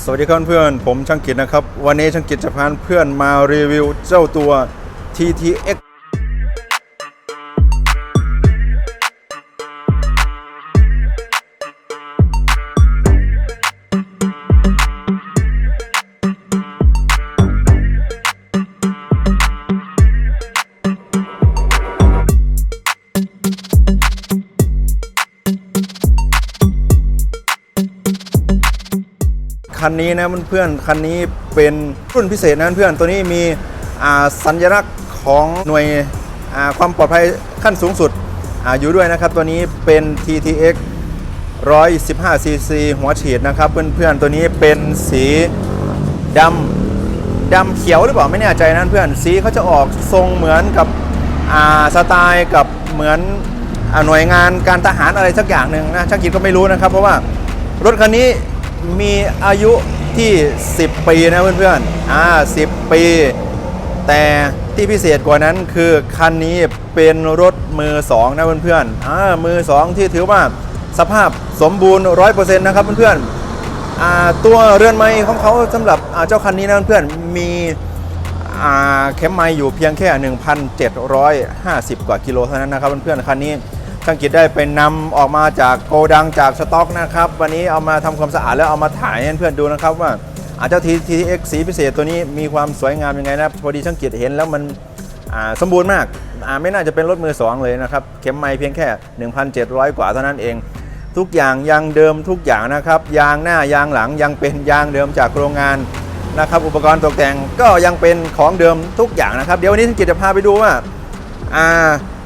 สวัสดีครับเพื่อนผมช่างกิจนะครับ วันนี้ช่างกิจจะพาเพื่อนมารีวิวเจ้าตัว TTX คันนี้นะเพื่อนๆคันนี้เป็นรุ่นพิเศษนะเพื่อนตัวนี้มีสัญลักษณ์ของหน่วยความปลอดภัยขั้นสูงสุดอาอยู่ด้วยนะครับ ตัวนี้เป็น TTX 115 cc หัวฉีดนะครับ เพื่อนๆตัวนี้เป็นสีดำดำเขียวหรือเปล่าไม่แน่ใจนะเพื่อนสีเขาจะออกทรงเหมือนกับสไตล์กับเหมือนอหน่วยงานการทหารอะไรสักอย่างหนึ่งนะช่างกิจก็ไม่รู้นะครับ เพราะว่ารถคันนี้ มีอายุที่ 10 ปีนะเพื่อนๆ อ่า 10 ปี แต่ที่พิเศษกว่านั้นคือคันนี้เป็นรถมือ2นะเพื่อนๆ อ่า มือ2ที่ถือว่าสภาพสมบูรณ์ 100%นะครับเพื่อนๆ อ่า ตัวเรือนไม้ของเขาสำหรับอ่าเจ้าคันนี้นะเพื่อนๆ มีอ่าเข็มไม้อยู่เพียงแค่ 1,750 กว่ากิโลเท่านั้นนะครับเพื่อนๆ คันนี้ ช่างกิจได้ไปนำออกมาจากโกดังจากสต็อกนะครับ วันนี้เอามาทำความสะอาดแล้วเอามาถ่ายให้เพื่อนดูนะครับว่าอาเจ้า TTX สีพิเศษตัวนี้มีความสวยงามยังไงนะครับพอดีช่างกิจเห็นแล้วมันสมบูรณ์มากไม่น่าจะเป็นรถมือสองเลยนะครับ เข็มไม้เพียงแค่ 1,700 กว่าเท่านั้นเอง ทุกอย่างยางเดิมทุกอย่างนะครับ ยางหน้ายางหลังยังเป็นยางเดิมจากโรงงานนะครับ อุปกรณ์ตกแต่งก็ยังเป็นของเดิมทุกอย่างนะครับ เดี๋ยววันนี้ท่านกิจจะพาไปดูว่า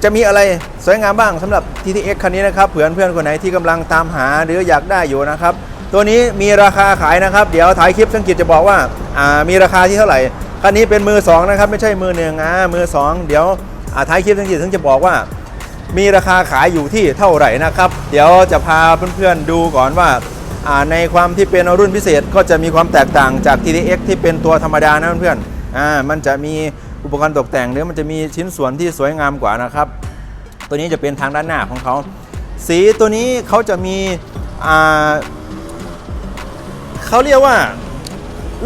จะมีอะไรสวยงามบ้างสำหรับ TTX คันนี้นะครับเผื่อเพื่อนคนไหนที่กำลังตามหาหรืออยากได้อยู่นะครับ ตัวนี้มีราคาขายนะครับ เดี๋ยวถ่ายคลิปช่างกิจจะบอกว่าามีราคาที่เท่าไหร่คันนี้เป็นมือสองนะครับไม่ใช่มือหนึ่งอ่ามือสองเดี๋ยวอ่าท้ายคลิปช่างกิจถึงจะบอกว่า มีราคาขายอยู่ที่เท่าไหร่นะครับ เดี๋ยวจะพาเพื่อนๆดูก่อนว่าอ่าในความที่เป็นรุ่นพิเศษก็จะมีความแตกต่างจาก TTX ที่เป็นตัวธรรมดานะเพื่อนๆอ่ามันจะมี อุปกรณ์ตกแต่งหรือมันจะมีชิ้นส่วนที่สวยงามกว่านะครับ ตัวนี้จะเป็นทางด้านหน้าของเขา สีตัวนี้เขาจะมีเขาเรียกว่า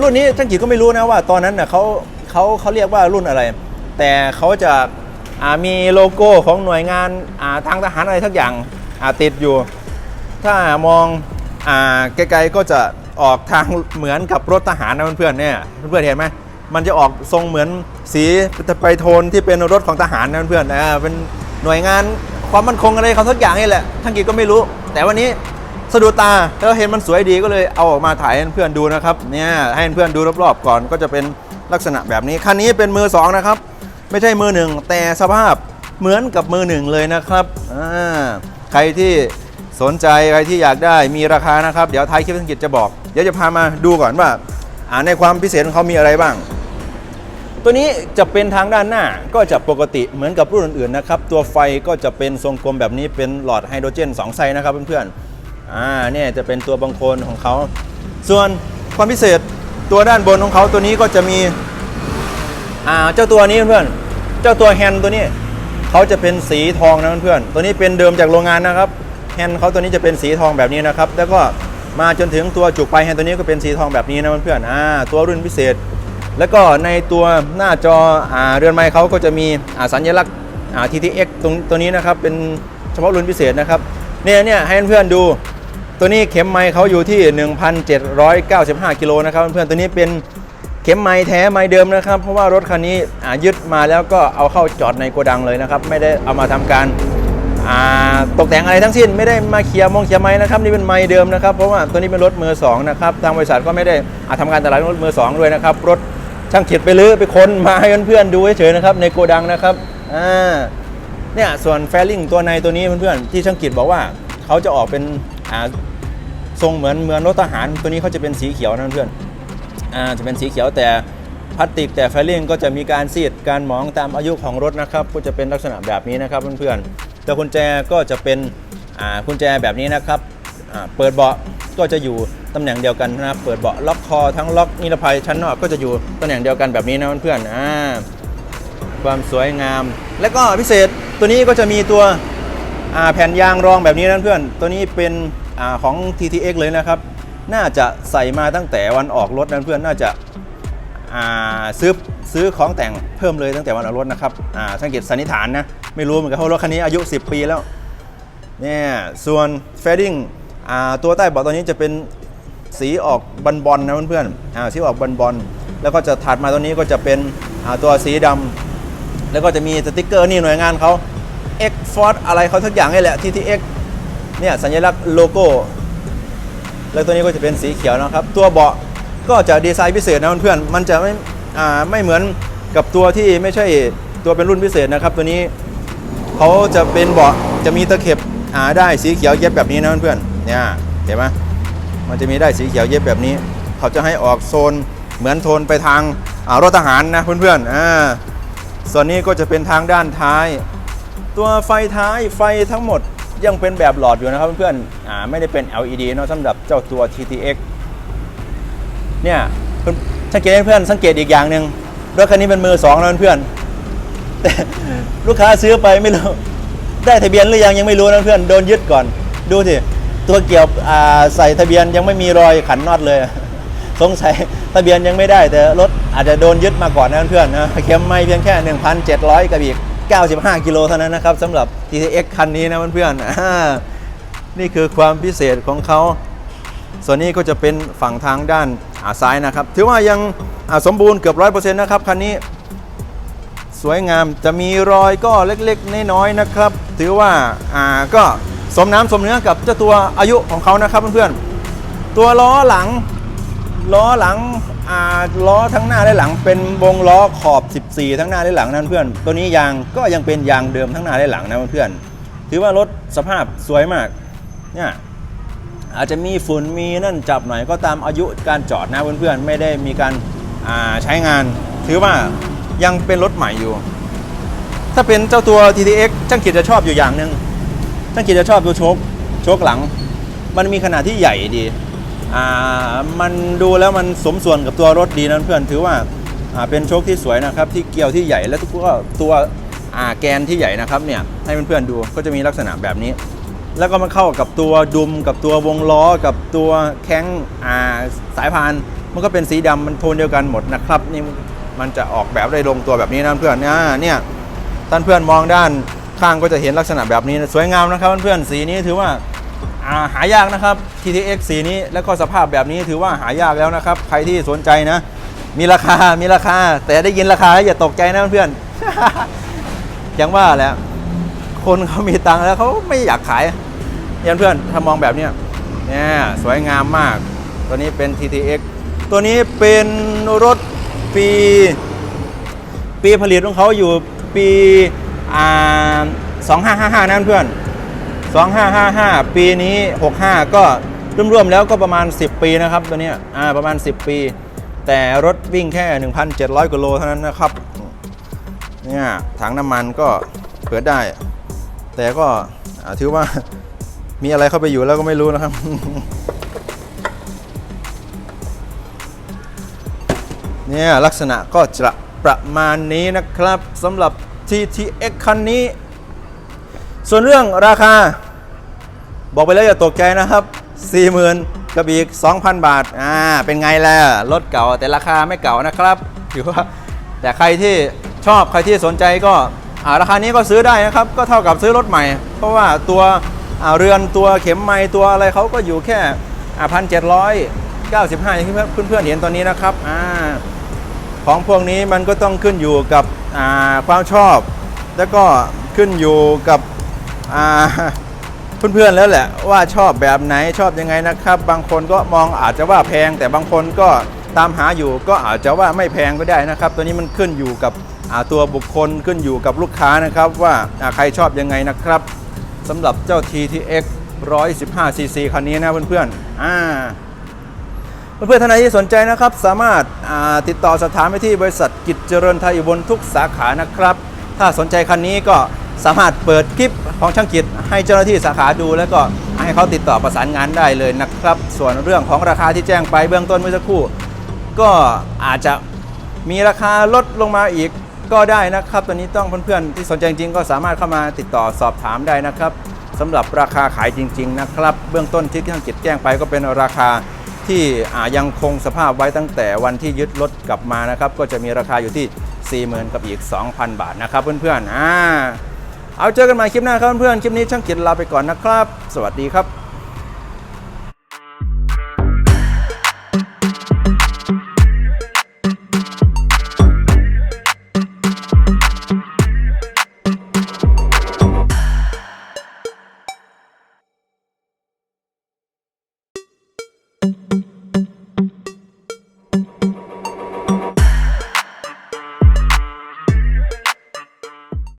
รุ่นนี้ท่านกิจก็ไม่รู้นะว่า ตอนนั้นน่ะเขาเขาเขาเรียกว่ารุ่นอะไร แต่เขาจะามีโลโก้ของหน่วยงานาทางทหารอะไรทักอย่างาติดอยู่ ถ้ามองอไกลๆก็จะออกทางเหมือนกับรถทหารนะเพื่อนๆเนี่ยเพื่อนๆเห็นไหม มันจะออกทรงเหมือนสีไปโทนที่เป็นรถของทหารนะเพื่อนๆอ่าเป็นหน่วยงานความมั่นคงอะไรเขาสักอย่างนี่แหละท่านกิจก็ไม่รู้ แต่วันนี้สะดุดตาแล้วเห็นมันสวยดีก็เลยเอาออกมาถ่ายให้เพื่อนดูนะครับเนี่ยให้เพื่อนดูรอบๆก่อนก็จะเป็นลักษณะแบบนี้คันนี้เป็นมือสองนะครับไม่ใช่มือหนึ่งแต่สภาพเหมือนกับมือหนึ่งเลยนะครับใครที่สนใจใครที่อยากได้มีราคานะครับ เดี๋ยวท้ายคลิปธุรกิจจะบอก เดี๋ยวจะพามาดูก่อนว่าอ่าในความพิเศษของเขามีอะไรบ้าง ตัวนี้จะเป็นทางด้านหน้าก็จะปกติเหมือนกับรุ่นอื่นๆนะครับ ตัวไฟก็จะเป็นทรงกลมแบบนี้เป็นหลอดไฮโดรเจน2ไซส์นะครับเพื่อนๆอ่าเนี่ยจะเป็นตัวบังโคลนของเขา ส่วนความพิเศษตัวด้านบนของเขาตัวนี้ก็จะมีอ่าเจ้าตัวนี้เพื่อนๆเจ้าตัวแฮนด์ตัวนี้เขาจะเป็นสีทองนะเพื่อนๆตัวนี้เป็นเดิมจากโรงงานนะครับแฮนด์เขาตัวนี้จะเป็นสีทองแบบนี้นะครับแล้วก็มาจนถึงตัวจุกปลายแฮนด์ตัวนี้ก็เป็นสีทองแบบนี้นะเพื่อนๆอ่าตัวรุ่นพิเศษ แล้วก็ในตัวหน้าจออาเรือนไม้เขาก็จะมีอาสัญลักษณ์อา TTX ตรงตัวนี้นะครับ เป็นเฉพาะรุ่นพิเศษนะครับเนี่ยเนี่ยให้เพื่อนๆดู ตัวนี้เข็มไม้เขาอยู่ที่ 1,795กิโลนะครับเพื่อนๆตัวนี้เป็นเข็มไม้แท้ไม้เดิมนะครับ เพราะว่ารถคันนี้ยึดมาแล้วก็เอาเข้าจอดในโกดังเลยนะครับ ไม่ได้เอามาทำการตกแต่งอะไรทั้งสิ้นไม่ได้มาเคลียร์มองเคลียร์ไม้นะครับนี่เป็นไม้เดิมนะครับเพราะว่าตัวนี้เป็นรถมือสองนะครับทางบริษัทก็ไม่ได้อ่าทำการตลาดรถมือสองด้วยนะครับรถ ช่างเขียดไปลื้อไปค้นมาให้เพื่อนๆดูเฉยๆนะครับในโกดังนะครับอ่าเนี่ยส่วนแฟลิงตัวในตัวนี้เพื่อนๆที่ช่างกิจบอกว่าเขาจะออกเป็นอ่าทรงเหมือนเหมือนรถทหารตัวนี้เขาจะเป็นสีเขียวนะเพื่อนอ่าจะเป็นสีเขียวแต่พลาสติกแต่แฟลิงก็จะมีการซีดการหมองตามอายุของรถนะครับก็จะเป็นลักษณะแบบนี้นะครับเพื่อนๆแต่กุญแจก็จะเป็นอ่ากุญแจแบบนี้นะครับอ่าเปิดเบาะก็จะอยู่ ตำแหน่งเดียวกันนะครับเปิดเบาะล็อกคอทั้งล็อกนิรภัยชั้นนอกก็จะอยู่ตำแหน่งเดียวกันแบบนี้นะเพื่อนๆอ่าความสวยงาม และก็พิเศษตัวนี้ก็จะมีตัวอ่าแผ่นยางรองแบบนี้นะเพื่อนตัวนี้เป็นอาของ TTX เลยนะครับ น่าจะใส่มาตั้งแต่วันออกรถนะเพื่อนน่าจะอ่าซื้อซื้อของแต่งเพิ่มเลยตั้งแต่วันออกรถนะครับอ่าสังเกตสันนิษฐานนะ ไม่รู้เหมือนกันเพราะรถคันนี้อายุ 10 ปีแล้วเนี่ยส่วนเฟดดิ้งตัวใต้เบาะตัวนี้จะเป็น สีออกบอลบอลนะเพื่อนๆอ่าสีออกบอลบอลแล้วก็จะถัดมาตัวนี้ก็จะเป็นตัวสีดำแล้วก็จะมีสติกเกอร์นี่หน่วยงานเขา X Force อะไรเขาทุกอย่างนี่แหละ TTX เนี่ยสัญลักษณ์โลโก้ แล้วตัวนี้ก็จะเป็นสีเขียวนะครับ ตัวเบาะก็จะดีไซน์พิเศษนะเพื่อนๆมันจะไม่ไม่เหมือนกับตัวที่ไม่ใช่ตัวเป็นรุ่นพิเศษนะครับ ตัวนี้เขาจะเป็นเบาะจะมีตะเข็บอ่าได้สีเขียวเย็บแบบนี้นะเพื่อนๆเนี่ยเห็นไหม มันจะมีได้สีเขียวเย็บแบบนี้ เขาจะให้ออกโซนเหมือนโทนไปทางารถทหารนะเพื่อนๆอ่าส่วนนี้ก็จะเป็นทางด้านท้าย ตัวไฟท้ายไฟทั้งหมดยังเป็นแบบหลอดอยู่นะครับเพื่อนๆอ่าไม่ได้เป็น LED เนอะสำหรับเจ้าตัว TTX เนี่ยสังเกตเพื่อนสังเกตอีกอย่างหนึ่งรถคันนี้เป็นมือสองนะเพื่อนแต่ลูกค้าซื้อไปไม่รู้ได้ทะเบียนหรือยังยังไม่รู้นะเพื่อนโดนยึดก่อน ดูสิ ตัวเกี่ยวใส่ทะเบียนยังไม่มีรอยขันน็อตเลย สงสัยทะเบียนยังไม่ได้ แต่รถอาจจะโดนยึดมาก่อนนะเพื่อนนะเข็มไม่เพียงแค่ 1,700 กับอีก 95 กิโลเท่านั้นนะครับสำหรับ GTX คันนี้นะเพื่อนๆอ่านี่คือความพิเศษของเขาส่วนนี้ก็จะเป็นฝั่งทางด้านอาซ้ายนะครับ ถือว่ายังสมบูรณ์เกือบร้อยเปอร์เซ็นต์นะครับคันนี้ สวยงามจะมีรอยก็เล็กๆน้อยๆนะครับ ถือว่าอ่าก็ สมน้ำสมเนื้อกับเจ้าตัวอายุของเขานะครับเพื่อนๆตัวล้อหลังล้อหลังล้อทั้งหน้าและหลัง เป็นวงล้อขอบ 14 ทั้งหน้าและหลังนั่นเพื่อน ตัวนี้ยางก็ยังเป็นยางเดิมทั้งหน้าและหลังนะเพื่อนถือว่ารถสภาพสวยมากเนี่ยอาจจะมีฝุ่นมีนั่นจับหน่อยก็ตามอายุการจอดนะเพื่อนๆไม่ได้มีการใช้งาน ถือว่ายังเป็นรถใหม่อยู่ ถ้าเป็นเจ้าตัว TTX ช่างกิจจะชอบอยู่อย่างหนึ่ง ช่างกิจจะชอบตัวโชคโชคหลัง มันมีขนาดที่ใหญ่ดี อ่า มันดูแล้วมันสมส่วนกับตัวรถดีนะเพื่อนถือว่า อ่า เป็นโชคที่สวยนะครับ ที่เกลียวที่ใหญ่และทุกก็ตัวอ่าแกนที่ใหญ่นะครับเนี่ย ให้เพื่อนๆดู ก็จะมีลักษณะแบบนี้ แล้วก็มันเข้ากับตัวดุม กับตัววงล้อ กับตัวแข้งอ่า สายพาน มันก็เป็นสีดำมันโทนเดียวกันหมดนะครับนี่มันจะออกแบบได้ลงตัวแบบนี้นะเพื่อนเนี่ยเนี่ยท่านเพื่อนมองด้าน ข้างก็จะเห็นลักษณะแบบนี้สวยงามนะครับเพื่อนๆสีนี้ถือว่าาหายากนะครับ TTX สีนี้แล้วก็สภาพแบบนี้ถือว่าหายากแล้วนะครับ ใครที่สนใจนะ มีราคามีราคา แต่ได้ยินราคาอย่าตกใจนะเพื่อนอย่างว่าแหล้วคนเขามีตังค์แล้วเขาไม่อยากขายยันเพื่อนถ้ามองแบบนี้เนี่ยสวยงามมาก ตัวนี้เป็น TTX ตัวนี้เป็นรถปี ปีผลิตของเขาอยู่ปี อ่า2555นั่นเพื่อน2555ปีนี้65ก็รวมๆแล้วก็ประมาณ 10 ปีนะครับตัวเนี้ยอ่าประมาณ 10 ปี แต่รถวิ่งแค่ 1,700กิโลเท่านั้นนะครับเนี่ยถังน้ำมันก็เปิดได้ แต่ก็ถือว่ามีอะไรเข้าไปอยู่แล้วก็ไม่รู้นะครับ เนี่ยลักษณะก็จะประมาณนี้นะครับสำหรับ TTX คันนี้ ส่วนเรื่องราคา บอกไปแล้วอย่าตกใจนะครับ 40,000 กับอีก 2,000 บาท อ่า เป็นไงล่ะ รถเก่าแต่ราคาไม่เก่านะครับ ถือว่า แต่ใครที่ชอบใครที่สนใจก็อ่าราคานี้ก็ซื้อได้นะครับ ก็เท่ากับซื้อรถใหม่ เพราะว่าตัวอ่าเรือนตัวเข็มไม้ตัวอะไรเขาก็อยู่แค่พันเจ็ดร้อยเก้าสิบห้าอย่างที่เพื่อนๆเห็นตอนนี้นะครับอ่า ของพวกนี้มันก็ต้องขึ้นอยู่กับความชอบ แล้วก็ขึ้นอยู่กับเพื่อนๆแล้วแหละว่าชอบแบบไหนชอบยังไงนะครับ บางคนก็มองอาจจะว่าแพง แต่บางคนก็ตามหาอยู่ก็อาจจะว่าไม่แพงก็ได้นะครับ ตัวนี้มันขึ้นอยู่กับตัวบุคคลขึ้นอยู่กับลูกค้านะครับ ว่าอ่าใครชอบยังไงนะครับสำหรับเจ้า TTX 115cc คันนี้นะเพื่อนๆอ่า เพื่อนๆท่านใดที่สนใจนะครับ สามารถาติดต่อสอบถามไปที่บริษัทกิจเจริญไทยอุบลทุกสาขานะครับ ถ้าสนใจคันนี้ก็สามารถเปิดคลิปของช่างกิจให้เจ้าหน้าที่สาขาดู แล้วก็ให้เขาติดต่อประสานงานได้เลยนะครับ ส่วนเรื่องของราคาที่แจ้งไปเบื้องต้นเมื่อสักครู่ ก็อาจจะมีราคาลดลงมาอีกก็ได้นะครับ ตอนนี้ต้องเพื่อนๆที่สนใจจริงก็สามารถเข้ามาติดต่อสอบถามได้นะครับสำหรับราคาขายจริง ๆ นะครับ เบื้องต้นที่ช่างกิจแจ้งไปก็เป็นราคา ที่ยังคงสภาพไว้ตั้งแต่วันที่ยึดรถกลับมานะครับ ก็จะมีราคาอยู่ที่ 40,000 กับอีก 2,000 บาทนะครับเพื่อนๆอ่าเอาเจอกันใหม่คลิปหน้าครับเพื่อนๆคลิปนี้ช่างกิจลาไปก่อนนะครับ สวัสดีครับ